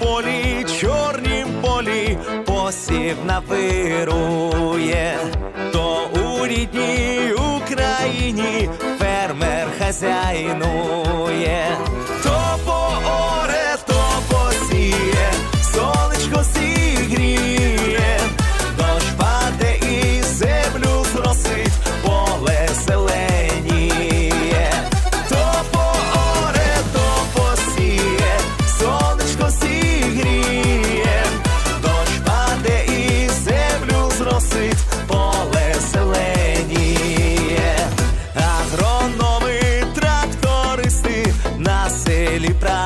полі, чорнім полі, посів напирує, то у рідній Україні фермер хазяїну. pra